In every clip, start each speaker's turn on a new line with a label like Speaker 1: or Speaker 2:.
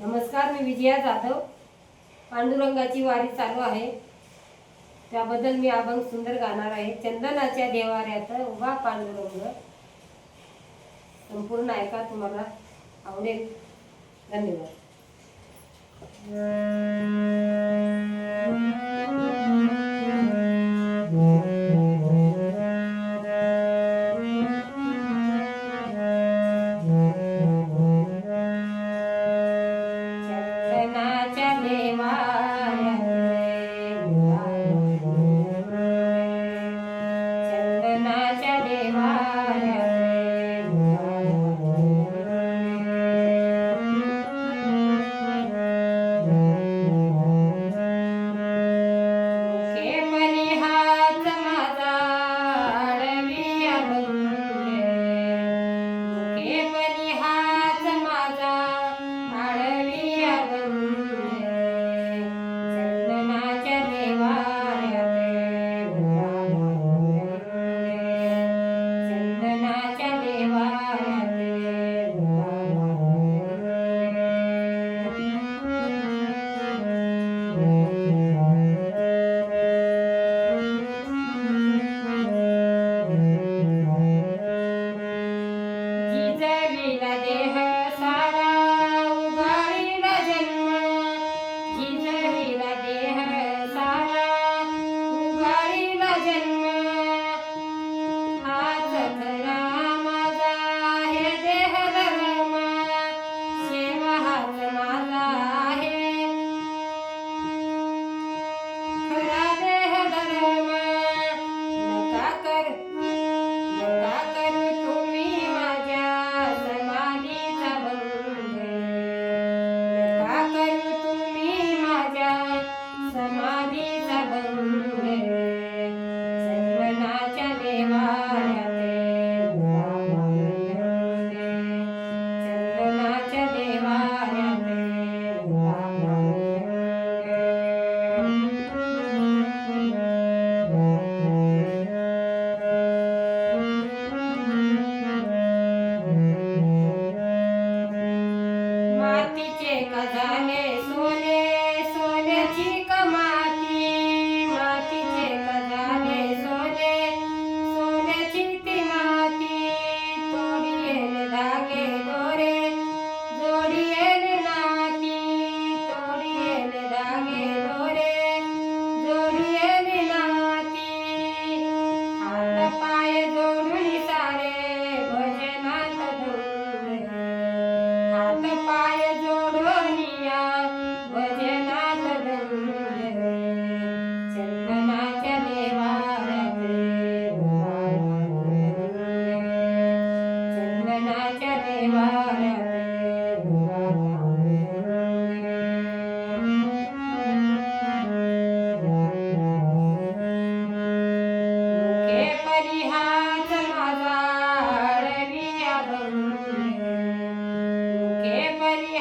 Speaker 1: नमस्कार मी विजया जाधव. पांडुरंगाची वारी चालू आहे. त्याबद्दल मी अभंग सुंदर गाणार आहे. चंदनाच्या देवाऱ्यात उभा पांडुरंग. संपूर्ण ऐका तुम्हाला. आवडेल धन्यवाद.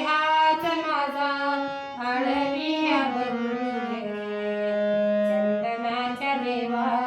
Speaker 1: हाच माझा अडविया गुरु चंदनाच्या देवा